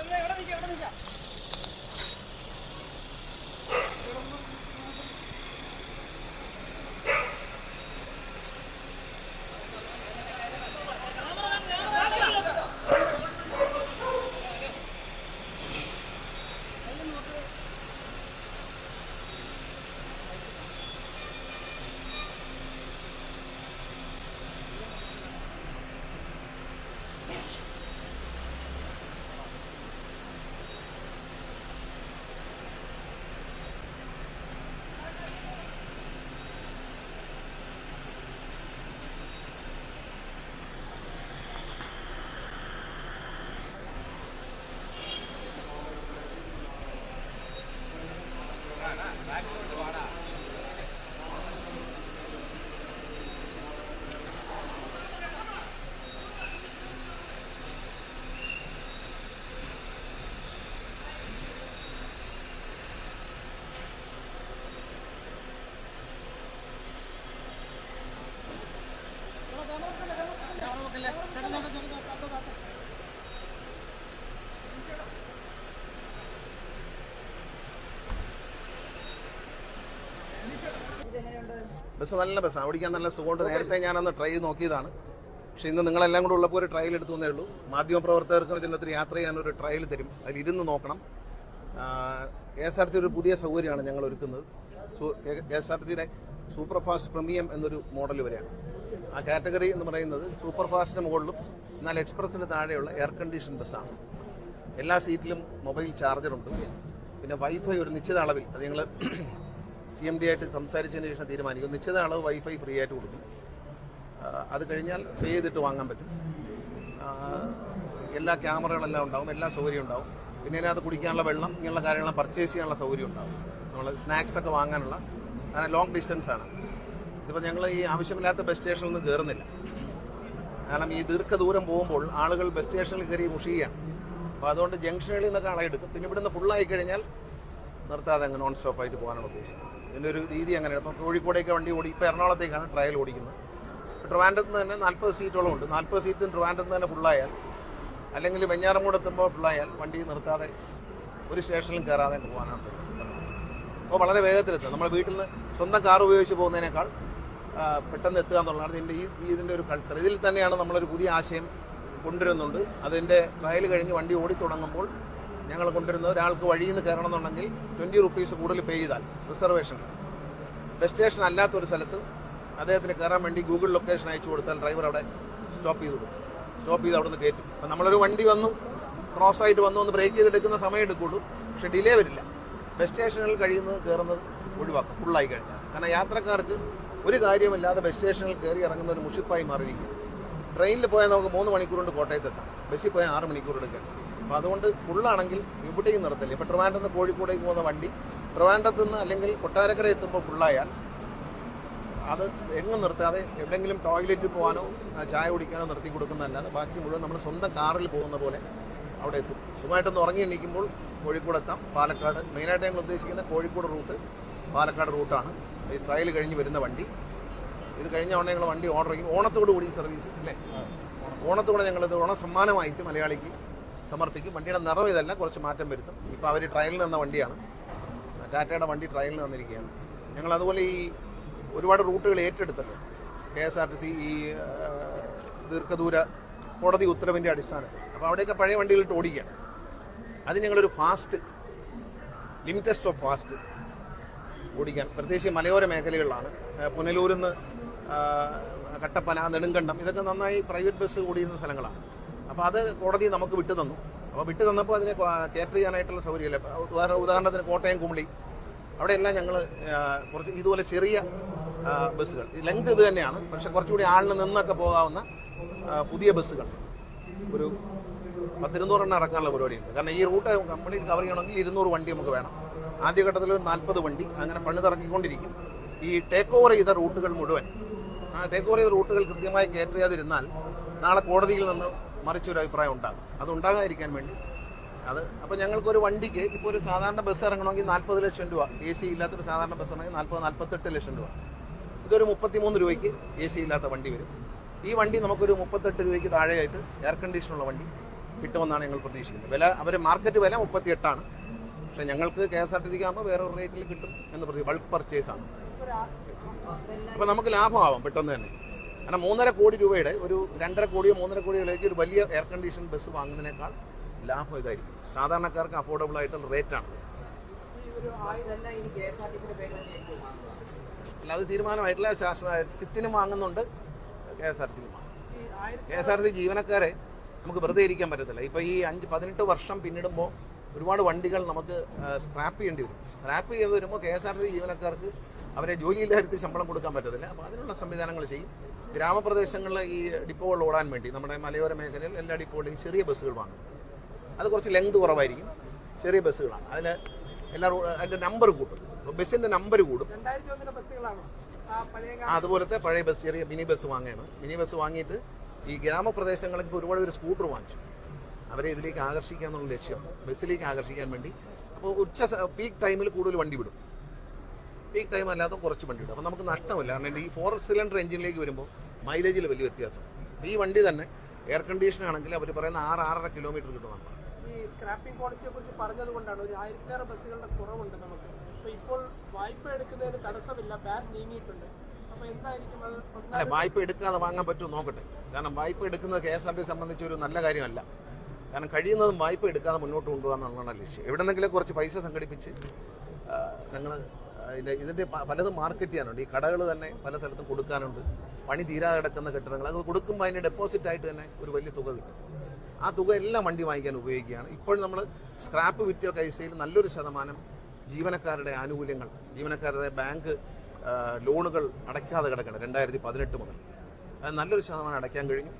അവിടെ നിൽക്കാം അവിടെ നിൽക്കാം ബസ് നല്ല ബസ്സാണ് ഓടിക്കാൻ നല്ല സുഖമുണ്ട്. നേരത്തെ ഞാനന്ന് ട്രൈ ചെയ്ത് നോക്കിയതാണ്. പക്ഷെ ഇന്ന് നിങ്ങളെല്ലാം കൂടെ ഉള്ളപ്പോൾ ഒരു ട്രയൽ എടുത്തു തന്നേ ഉള്ളൂ. മാധ്യമപ്രവർത്തകർക്കും ഇതിനകത്ത് യാത്ര ചെയ്യാനൊരു ട്രയൽ തരും. അതിൽ ഇരുന്ന് നോക്കണം കെ എസ് ആർ ടി ഒരു പുതിയ സൗകര്യമാണ് ഞങ്ങൾ ഒരുക്കുന്നത്. കെ എസ് ആർ ടിയുടെ സൂപ്പർ ഫാസ്റ്റ് പ്രീമിയം എന്നൊരു മോഡൽ വരെയാണ്. ആ കാറ്റഗറി എന്ന് പറയുന്നത് സൂപ്പർ ഫാസ്റ്റിന് മുകളിലും എന്നാൽ എക്സ്പ്രസിന് താഴെയുള്ള എയർ കണ്ടീഷൻ ബസ്സാണ്. എല്ലാ സീറ്റിലും മൊബൈൽ ചാർജറുണ്ട്. പിന്നെ വൈഫൈ ഒരു നിശ്ചിത അളവിൽ അത് ഞങ്ങൾ സി എം ഡി ആയിട്ട് സംസാരിച്ചതിന് ശേഷം തീരുമാനിക്കും. നിശ്ചിത അളവ് വൈഫൈ ഫ്രീ ആയിട്ട് കൊടുക്കും. അത് കഴിഞ്ഞാൽ പേ ചെയ്തിട്ട് വാങ്ങാൻ പറ്റും. എല്ലാ ക്യാമറകളെല്ലാം ഉണ്ടാവും എല്ലാ സൗകര്യം ഉണ്ടാവും. പിന്നെ അതിനകത്ത് കുടിക്കാനുള്ള വെള്ളം ഇങ്ങനെയുള്ള കാര്യങ്ങളെല്ലാം പർച്ചേസ് ചെയ്യാനുള്ള സൗകര്യം ഉണ്ടാവും. നമ്മൾ സ്നാക്സ് ഒക്കെ വാങ്ങാനുള്ള അങ്ങനെ ലോങ് ഡിസ്റ്റൻസ് ആണ്. ഇതിപ്പോൾ ഞങ്ങൾ ഈ ആവശ്യമില്ലാത്ത ബസ് സ്റ്റേഷനിൽ നിന്ന് കയറുന്നില്ല കാരണം ഈ ദീർഘദൂരം പോകുമ്പോൾ ആളുകൾ ബസ് സ്റ്റേഷനിൽ കയറി മുഷിയാണ് അപ്പോൾ അതുകൊണ്ട് ജംഗ്ഷനുകളിൽ നിന്നൊക്കെ ആളെടുക്കും പിന്നെ ഇവിടുന്ന് ഫുള്ളായി കഴിഞ്ഞാൽ നിർത്താതെ അങ്ങ് നോൺ സ്റ്റോപ്പായിട്ട് പോകാനാണ് ഉദ്ദേശിക്കുന്നത്. ഇതിന്റെ ഒരു രീതി അങ്ങനെയാണ്. ഇപ്പോൾ കോഴിക്കോടേക്ക് വണ്ടി ഓടി ഇപ്പോൾ എറണാകുളത്തേക്കാണ് ട്രയൽ ഓടിക്കുന്നത്. ട്രിവാൻഡ്രത്ത് തന്നെ നാൽപ്പത് സീറ്റോളം ഉണ്ട്. നാൽപ്പത് സീറ്റും ട്രിവാൻഡ്രത്ത് തന്നെ ഫുള്ളായാൽ അല്ലെങ്കിൽ വെഞ്ഞാറമൂട് എത്തുമ്പോൾ ഫുള്ളായാൽ വണ്ടി നിർത്താതെ ഒരു സ്റ്റേഷനിലും കയറാതെ പോകാനാണ് അപ്പോൾ വളരെ വേഗത്തിലെത്തുക. നമ്മുടെ വീട്ടിൽ നിന്ന് സ്വന്തം കാർ ഉപയോഗിച്ച് പോകുന്നതിനേക്കാൾ പെട്ടെന്ന് എത്തുക എന്നുള്ളതാണ് ഇതിന്റെ ഈ ഇതിന്റെ ഒരു കൾച്ചർ ഇതിൽ തന്നെയാണ് നമ്മളൊരു പുതിയ ആശയം കൊണ്ടുവരുന്നുണ്ട്. അതിന്റെ ട്രയൽ കഴിഞ്ഞ് വണ്ടി ഓടി തുടങ്ങുമ്പോൾ ഞങ്ങൾ കൊണ്ടുവരുന്നത് ഒരാൾക്ക് വഴിയിൽ നിന്ന് കയറണം എന്നുണ്ടെങ്കിൽ ട്വന്റി റുപ്പീസ് കൂടുതൽ പേ ചെയ്താൽ റിസർവേഷൻ ബസ് സ്റ്റേഷൻ അല്ലാത്തൊരു സ്ഥലത്ത് അദ്ദേഹത്തിന് കയറാൻ വേണ്ടി ഗൂഗിൾ ലൊക്കേഷൻ അയച്ചു കൊടുത്താൽ ഡ്രൈവർ അവിടെ സ്റ്റോപ്പ് ചെയ്ത് സ്റ്റോപ്പ് ചെയ്ത് അവിടെ നിന്ന് കയറ്റും. അപ്പം നമ്മളൊരു വണ്ടി വന്നു ക്രോസ് ആയിട്ട് വന്നു ഒന്ന് ബ്രേക്ക് ചെയ്തെടുക്കുന്ന സമയം എടുക്കുള്ളൂ. പക്ഷെ ഡിലേ വരില്ല. ബസ് സ്റ്റേഷനുകളിൽ കഴിയുന്നത് കയറുന്നത് ഒഴിവാക്കും. ഫുള്ളായി കഴിഞ്ഞാൽ. കാരണം യാത്രക്കാർക്ക് ഒരു കാര്യമില്ലാതെ ബസ് സ്റ്റേഷനിൽ കയറി ഇറങ്ങുന്ന ഒരു മുഷിപ്പായി മാറിയിരിക്കും ട്രെയിനിൽ പോയാൽ നമുക്ക് മൂന്ന് മണിക്കൂർ കൊണ്ട് കോട്ടയത്തെത്താം. ബസ്സിൽ പോയാൽ ആറ് മണിക്കൂർ എടുക്കാം അപ്പോൾ അതുകൊണ്ട് ഫുള്ളാണെങ്കിൽ ഇവിടെയും നിർത്തില്ല ഇപ്പോൾ ട്രിവാൻഡ്രത്ത് നിന്ന് കോഴിക്കോടേക്ക് പോകുന്ന വണ്ടി ട്രിവാൻഡ്രത്ത് നിന്ന് അല്ലെങ്കിൽ കൊട്ടാരക്കര എത്തുമ്പോൾ ഫുള്ളായാൽ അത് എങ്ങും നിർത്താതെ എവിടെയെങ്കിലും ടോയ്ലറ്റിൽ പോകാനോ ചായ കുടിക്കാനോ നിർത്തി കൊടുക്കുന്നതല്ലാതെ ബാക്കി മുഴുവൻ നമ്മൾ സ്വന്തം കാറിൽ പോകുന്ന പോലെ അവിടെ എത്തും. സുഖമായിട്ടൊന്ന് ഉറങ്ങി എണീക്കുമ്പോൾ കോഴിക്കോട് എത്താം. പാലക്കാട് മെയിനായിട്ട് ഞങ്ങൾ ഉദ്ദേശിക്കുന്ന കോഴിക്കോട് റൂട്ട്. പാലക്കാട് റൂട്ടാണ്. ഈ ട്രയൽ കഴിഞ്ഞ് വരുന്ന വണ്ടി. ഇത് കഴിഞ്ഞ ഉടനെ ഞങ്ങൾ വണ്ടി ഓർഡർ ചെയ്യും. ഓണത്തോടു കൂടി സർവീസ് അല്ലേ? ഓണത്തോടെ ഞങ്ങളിത് ഓണ സമ്മാനമായിട്ട് മലയാളിക്ക് സമർപ്പിക്കും. വണ്ടിയുടെ നിറവ് ഇതല്ല കുറച്ച് മാറ്റം വരുത്തും. ഇപ്പോൾ അവർ ട്രയലിൽ നിന്ന വണ്ടിയാണ്. ടാറ്റയുടെ വണ്ടി ട്രയലിൽ വന്നിരിക്കുകയാണ്. ഞങ്ങൾ അതുപോലെ ഈ ഒരുപാട് റൂട്ടുകൾ ഏറ്റെടുത്തിട്ടുണ്ട് K S R T C ഈ ദീർഘദൂര കോടതി ഉത്തരവിന്റെ അടിസ്ഥാനത്തിൽ. അപ്പോൾ അവിടെയൊക്കെ പഴയ വണ്ടികളിട്ട് ഓടിക്കുക. അത് ഞങ്ങളൊരു ഫാസ്റ്റ് ലിമിറ്റസ്റ്റ് ഓഫ് ഫാസ്റ്റ് ഓടിക്കാൻ. പ്രത്യേകിച്ച് മലയോര മേഖലകളിലാണ്. പുനലൂരിൽ നിന്ന് കട്ടപ്പന നെടുങ്കണ്ടം ഇതൊക്കെ നന്നായി പ്രൈവറ്റ് ബസ് ഓടിയിരുന്ന സ്ഥലങ്ങളാണ്. അപ്പോൾ അത് കോടതി നമുക്ക് വിട്ടു തന്നു. അപ്പോൾ വിട്ടു തന്നപ്പോൾ അതിനെ കേറ്റർ ചെയ്യാനായിട്ടുള്ള സൗകര്യമില്ല? ഉദാഹരണ ഉദാഹരണത്തിന് കോട്ടയം കുമളി. അവിടെയെല്ലാം ഞങ്ങൾ കുറച്ച് ഇതുപോലെ ചെറിയ ബസ്സുകൾ. ലെങ്ത് ഇത് തന്നെയാണ്. പക്ഷെ കുറച്ചുകൂടി ആളിന് നിന്നൊക്കെ പോകാവുന്ന പുതിയ ബസ്സുകൾ. ഒരു പത്തിരുന്നൂറെണ്ണം ഇറക്കാനുള്ള പരിപാടിയുണ്ട്. കാരണം ഈ റൂട്ട് കംപ്ലീറ്റ് കവർ ചെയ്യണമെങ്കിൽ ഇരുന്നൂറ് വണ്ടി നമുക്ക് വേണം. ആദ്യഘട്ടത്തിൽ ഒരു നാൽപ്പത് വണ്ടി അങ്ങനെ പണിതിറക്കിക്കൊണ്ടിരിക്കും ഈ ടേക്ക് ഓവർ ചെയ്ത റൂട്ടുകൾ മുഴുവൻ ആ ടേക്ക് ഓവർ ചെയ്ത റൂട്ടുകൾ കൃത്യമായി കയറ്റർ ചെയ്യാതിരുന്നാൽ നാളെ കോടതിയിൽ നിന്ന് മറിച്ചൊരു അഭിപ്രായം ഉണ്ടാകും. അത് ഉണ്ടാകാതിരിക്കാൻ വേണ്ടി അത് അപ്പോൾ ഞങ്ങൾക്കൊരു വണ്ടിക്ക് ഇപ്പോൾ ഒരു സാധാരണ ബസ് ഇറങ്ങണമെങ്കിൽ നാൽപ്പത് ലക്ഷം രൂപ എ സി ഇല്ലാത്തൊരു സാധാരണ ബസ് ഇറങ്ങി നാൽപ്പത് നാൽപ്പത്തെട്ട് ലക്ഷം രൂപ. ഇതൊരു മുപ്പത്തിമൂന്ന് രൂപയ്ക്ക് എ സി ഇല്ലാത്ത വണ്ടി വരും. ഈ വണ്ടി നമുക്കൊരു മുപ്പത്തെട്ട് രൂപയ്ക്ക് താഴെയായിട്ട് എയർ കണ്ടീഷനുള്ള വണ്ടി കിട്ടുമെന്നാണ് ഞങ്ങൾ പ്രതീക്ഷിക്കുന്നത്. വില അവർ മാർക്കറ്റ് വില മുപ്പത്തി എട്ടാണ് പക്ഷേ ഞങ്ങൾക്ക് കെ എസ് ആർ ടി സിക്ക് ആകുമ്പോൾ വേറെ റേറ്റിൽ കിട്ടും എന്ന് പ്രതി ബൾക്ക് പർച്ചേസ് ആണ്. അപ്പോൾ നമുക്ക് ലാഭമാവാം പെട്ടെന്ന് തന്നെ. കാരണം മൂന്നര കോടി രൂപയുടെ ഒരു രണ്ടര കോടിയോ മൂന്നര കോടിയോയിലേക്ക് ഒരു വലിയ എയർ കണ്ടീഷൻ ബസ് വാങ്ങുന്നതിനേക്കാൾ ലാഭം ഇതായിരിക്കും. സാധാരണക്കാർക്ക് അഫോർഡബിൾ ആയിട്ടുള്ള റേറ്റാണ് അല്ല അത് തീരുമാനമായിട്ടില്ല. ശാസ്ത്ര സിറ്റിനും വാങ്ങുന്നുണ്ട്. കെ എസ് ആർ സിയിലും കെ എസ് ആർ സി ജീവനക്കാരെ നമുക്ക് വെറുതെ ഇരിക്കാൻ പറ്റത്തില്ല. ഇപ്പോൾ ഈ അഞ്ച് പതിനെട്ട് വർഷം പിന്നിടുമ്പോൾ ഒരുപാട് വണ്ടികൾ നമുക്ക് സ്ക്രാപ്പ് ചെയ്യേണ്ടി വരും. സ്ക്രാപ്പ് ചെയ്ത് വരുമ്പോൾ കെ എസ് ആർ സി ജീവനക്കാർക്ക് അവരെ ജോലിയില്ലായിരുത്തി ശമ്പളം കൊടുക്കാൻ പറ്റത്തില്ല. അപ്പോൾ അതിനുള്ള സംവിധാനങ്ങൾ ചെയ്യും. ഗ്രാമപ്രദേശങ്ങളിലെ ഈ ഡിപ്പോകൾ ഓടാൻ വേണ്ടി നമ്മുടെ മലയോര മേഖലയിൽ എല്ലാ ഡിപ്പോകളിലും ചെറിയ ബസ്സുകൾ വാങ്ങും. അത് കുറച്ച് ലെങ്ത് കുറവായിരിക്കും. ചെറിയ ബസ്സുകളാണ്. അതിൽ എല്ലാ അതിന്റെ നമ്പർ കൂട്ടും ബസ്സിന്റെ നമ്പർ കൂടും. അതുപോലത്തെ പഴയ ബസ് ചെറിയ മിനി ബസ് വാങ്ങുകയാണ്. മിനി ബസ് വാങ്ങിയിട്ട് ഈ ഗ്രാമപ്രദേശങ്ങളിൽ ഇപ്പോൾ ഒരുപാട് ഒരു സ്കൂട്ടർ വാങ്ങിച്ചു. അവരെ ഇതിലേക്ക് ആകർഷിക്കുക എന്നുള്ള ലക്ഷ്യം ബസ്സിലേക്ക് ആകർഷിക്കാൻ വേണ്ടി. അപ്പോൾ ഉച്ച പീക്ക് ടൈമിൽ കൂടുതൽ വണ്ടി വിടും. പീക്ക് ടൈം അല്ലാതെ കുറച്ച് വണ്ടി ഇടും അപ്പോൾ നമുക്ക് നഷ്ടമില്ല. കാരണം ഈ ഫോർ സിലിണ്ടർ എഞ്ചിനിലേക്ക് വരുമ്പോൾ മൈലേജിൽ വലിയ വ്യത്യാസം. ഈ വണ്ടി തന്നെ എയർ കണ്ടീഷൻ ആണെങ്കിൽ അവർ പറയുന്ന ആറ് ആറര കിലോമീറ്റർ കിട്ടും ഈ സ്ക്രാപ്പിംഗ് പോളിസിയെ കുറിച്ച് പറഞ്ഞതുകൊണ്ടാണ് ഒരു ആയിരത്തിലേറെ ബസ്സുകളുടെ കുറവുണ്ട് നമുക്ക്. അപ്പോൾ ഇപ്പോൾ വായ്പ എടുക്കുന്നതിന് തടസ്സമില്ല. ബാൻ നീങ്ങിയിട്ടുണ്ട്. അല്ല വായ്പ എടുക്കാതെ വാങ്ങാൻ പറ്റുമോ നോക്കട്ടെ. കാരണം വായ്പ എടുക്കുന്നത് കെ എസ് ആർ ടി സംബന്ധിച്ച് ഒരു നല്ല കാര്യമല്ല. കാരണം കഴിയുന്നതും വായ്പ എടുക്കാതെ മുന്നോട്ട് കൊണ്ടുപോകാന്നുള്ളതാണ് ലക്ഷ്യം. എവിടെന്നെങ്കിലും കുറച്ച് പൈസ സംഘടിപ്പിച്ച് ഞങ്ങൾ ഇതിന്റെ ഇതിന്റെ പലതും മാർക്കറ്റ് ചെയ്യാനുണ്ട് ഈ കടകൾ തന്നെ പല സ്ഥലത്തും കൊടുക്കാനുണ്ട്. പണി തീരാതെ കിടക്കുന്ന കെട്ടിടങ്ങൾ അത് കൊടുക്കുമ്പോൾ അതിന്റെ ഡെപ്പോസിറ്റ് ആയിട്ട് തന്നെ ഒരു വലിയ തുക കിട്ടും. ആ തുക എല്ലാം വണ്ടി വാങ്ങിക്കാൻ ഉപയോഗിക്കുകയാണ്. ഇപ്പോൾ നമ്മൾ സ്ക്രാപ്പ് വിറ്റോ പൈസയിൽ നല്ലൊരു ശതമാനം ജീവനക്കാരുടെ ആനുകൂല്യങ്ങൾ ജീവനക്കാരുടെ ബാങ്ക് ലോണുകൾ അടയ്ക്കാതെ കിടക്കണം രണ്ടായിരത്തി പതിനെട്ട് മുതൽ. അത് നല്ലൊരു ശതമാനം അടയ്ക്കാൻ കഴിഞ്ഞു.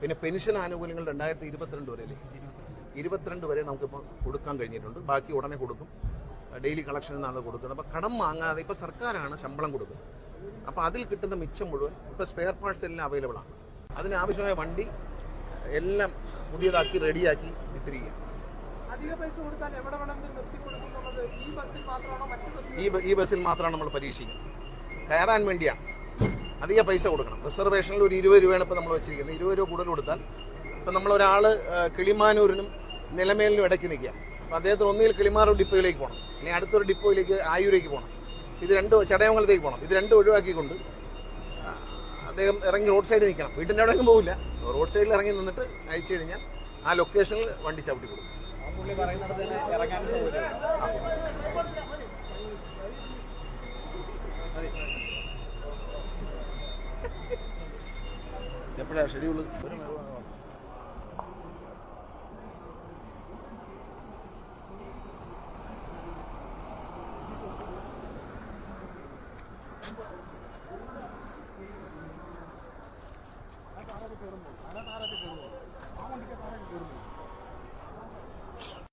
പിന്നെ പെൻഷൻ ആനുകൂല്യങ്ങൾ രണ്ടായിരത്തി ഇരുപത്തിരണ്ട് വരെ അല്ലേ ഇരുപത്തിരണ്ട് വരെ നമുക്കിപ്പോൾ കൊടുക്കാൻ കഴിഞ്ഞിട്ടുണ്ട്. ബാക്കി ഉടനെ കൊടുക്കും. ഡെയിലി കളക്ഷൻ എന്നാണ് കൊടുക്കുന്നത്. അപ്പോൾ കടം വാങ്ങാതെ ഇപ്പോൾ സർക്കാരാണ് ശമ്പളം കൊടുക്കുന്നത്. അപ്പോൾ അതിൽ കിട്ടുന്ന മിച്ചം മുഴുവൻ ഇപ്പോൾ സ്പെയർ പാർട്സ് എല്ലാം അവൈലബിൾ ആണ്. അതിനാവശ്യമായ വണ്ടി എല്ലാം പുതിയതാക്കി റെഡിയാക്കി വിത്തിരിക്കുക ബസ്സിൽ മാത്രമാണോ ഈ ബസ്സിൽ മാത്രമാണ് നമ്മൾ പരീക്ഷിക്കുന്നത്. കയറാൻ വേണ്ടിയാണ് അധിക പൈസ കൊടുക്കണം. റിസർവേഷനിൽ ഒരു ഇരുപത് രൂപയാണ് ഇപ്പോൾ നമ്മൾ വെച്ചിരിക്കുന്നത്. ഇരുപത് രൂപ കൂടുതൽ കൊടുത്താൽ ഇപ്പം നമ്മളൊരാൾ കിളിമാനൂരിനും നിലമേലിനും ഇടയ്ക്ക് നിൽക്കുക അപ്പം അദ്ദേഹത്തിന് ഒന്നുകിൽ കിളിമാറും ഡിപ്പോയിലേക്ക് പോകണം. ഇനി അടുത്തൊരു ഡിപ്പോയിലേക്ക് ആയൂരേക്ക് പോകണം ഇത് രണ്ട് ചടയമംഗലത്തേക്ക് പോകണം ഇത് രണ്ടും ഒഴിവാക്കിക്കൊണ്ട് അദ്ദേഹം ഇറങ്ങി റോഡ് സൈഡിൽ നിൽക്കണം. വീട്ടിന്റെ അവിടെയൊന്നും പോകില്ല റോഡ് സൈഡിൽ ഇറങ്ങി നിന്നിട്ട് അയച്ചു കഴിഞ്ഞാൽ ആ ലൊക്കേഷനിൽ വണ്ടി ചവിട്ടി കൊടുക്കും. എപ്പോഴാണ് ഷെഡ്യൂൾ